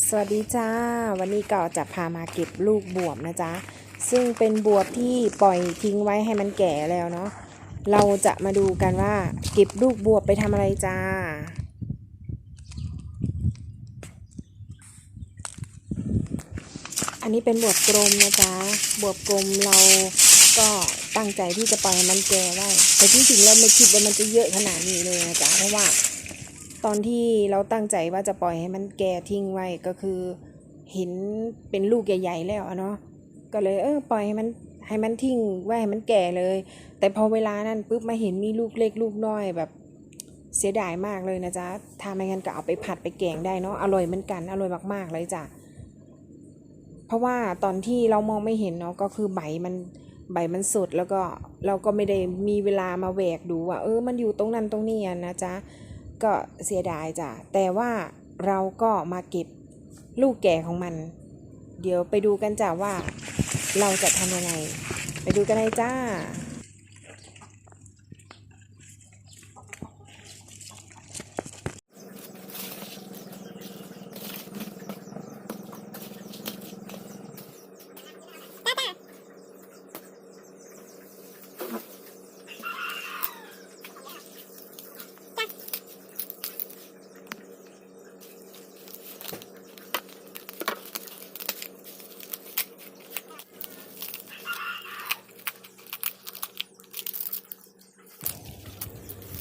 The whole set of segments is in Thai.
สวัสดีจ้า วันนี้ก็จะพามาเก็บลูกบวบนะจ๊ะ ซึ่งเป็นบวบที่ปล่อยทิ้งไว้ให้มันแก่แล้วเนาะ เราจะมาดูกันว่าเก็บลูกบวบไปทำอะไรจ้า อันนี้เป็นบวบกลมนะจ๊ะ บวบกลมเราก็ตั้งใจที่จะปล่อยให้มันแก่ไว้ แต่ที่จริงเราไม่คิดว่ามันจะเยอะขนาดนี้เลยนะจ๊ะ เพราะว่า ตอนที่เราตั้งใจว่าจะปล่อยให้มันแก่ทิ้งไว้ก็คือ เห็นเป็นลูกใหญ่ๆแล้วเนาะก็เลยเออปล่อยให้มันให้มันทิ้งไว้ให้มันแก่เลย แต่พอเวลานั้นปุ๊บมาเห็นมีลูกเล็กลูกน้อยแบบเสียดายมากเลยนะจ๊ะถ้าไม่งั้นก็เอาไปผัดไปแกงได้เนาะอร่อยเหมือนกันอร่อยมากๆเลยจ้ะเพราะว่าตอนที่เรามองไม่เห็นเนาะก็คือใบมันใบมันสดแล้วก็เราก็ไม่ได้มีเวลามาแหวกดูว่าเออมันอยู่ตรงนั้นตรงนี้อะนะจ๊ะ ก็เสียดายจ้ะ แต่ว่าเราก็มาเก็บลูกแก่ของมัน เดี๋ยวไปดูกันจ้ะว่าเราจะทำยังไง ไปดูกันเลยจ้า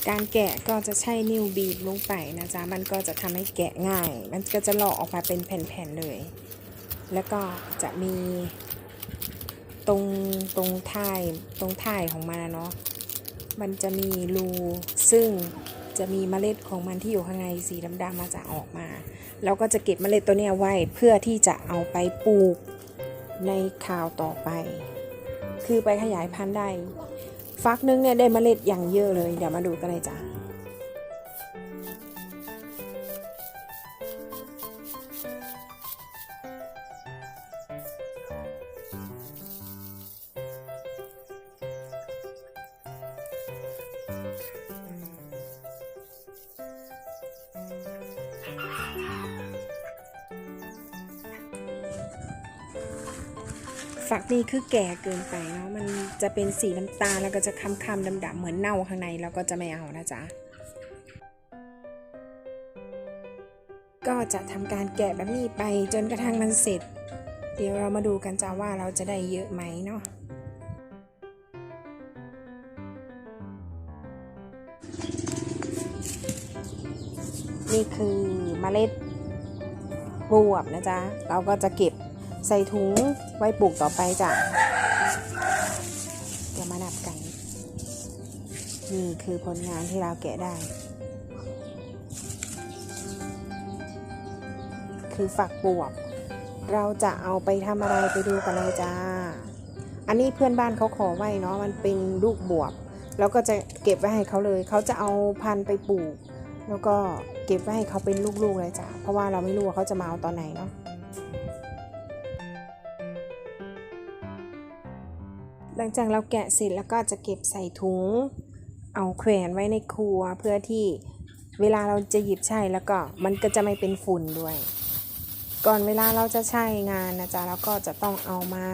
การแกะก็จะใช้นิ้วบีบลงไปนะจ๊ะ มันก็จะทำให้แกะง่าย มันก็จะหลอกออกมาเป็นแผ่นๆเลย แล้วก็จะมีตรงตรงท้ายตรงท้ายของมันเนาะ มันจะมีรูซึ่งจะมีเมล็ดของมันที่อยู่ข้างในสีดำๆมาจะออกมา เราก็จะเก็บเมล็ดตัวนี้ไว้เพื่อที่จะเอาไปปลูกในคราวต่อไป คือไปขยายพันธุ์ได้ ฟักนึงเนี่ยได้เมล็ดอย่างเยอะเลย เดี๋ยวมาดูกันเลยจ้า ฝักนี้คือแก่เกินไปเนาะมันจะเป็นสีน้ำตาลแล้วก็จะคำๆดำๆเหมือนเน่าข้างในเราก็จะไม่เอานะจ๊ะก็จะทำการแกะแบบนี้ไปจนกระทั่งมันเสร็จ เดี๋ยวเรามาดูกันจ้าว่าเราจะได้เยอะไหมเนาะนี่คือเมล็ดบวบนะจ๊ะ เราก็จะเก็บ ใส่ถุงไว้ปลูกต่อไปจ้ะเดี๋ยวมานับกัน นี่คือผลงานที่เราแกะได้ คือฝักบวบ เราจะเอาไปทำอะไรไปดูกันเลยจ้า อันนี้เพื่อนบ้านเขาขอไว้เนาะมันเป็นลูกบวบ แล้วก็จะเก็บไว้ให้เขาเลย เขาจะเอาพันไปปลูก แล้วก็เก็บไว้ให้เขาเป็นลูกๆเลยจ้ะเพราะว่าเราไม่รู้ว่าเขาจะมาเอาตอนไหนเนาะ ลังจากเราแกะเสร็จแล้วก็จะเก็บใส่ถุง เอาแขวนไว้ในครัวเพื่อที่เวลาเราจะหยิบใช้แล้วก็มันก็จะไม่เป็นฝุ่นด้วย ก่อนเวลาเราจะใช้งานนะจ๊ะเราก็จะต้องเอามา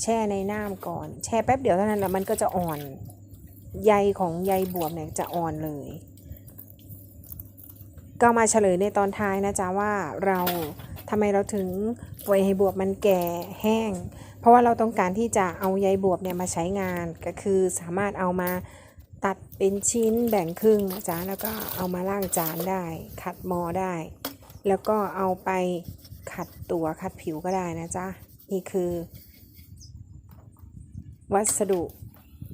แช่ในน้ำก่อน แช่แป๊บเดียวเท่านั้นแหละมันก็จะอ่อนใยของใยบวบเนี่ยจะอ่อนเลย ก็มาเฉลยในตอนท้ายนะจ๊ะว่าเรา ทำไมเราถึงปล่อยให้บวบมันแก่แห้ง เพราะว่าเราต้องการที่จะเอาใยบวบเนี่ยมาใช้งานก็คือสามารถเอามาตัดเป็นชิ้นแบ่งครึ่งนะจ๊ะแล้วก็เอามาล่างจานได้ ขัดมอได้ แล้วก็เอาไปขัดตัวขัดผิวก็ได้นะจ๊ะนี่คือ วัสดุ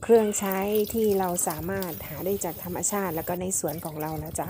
เครื่องใช้ที่เราสามารถหาได้จากธรรมชาติแล้วก็ในสวนของเรานะจ๊ะ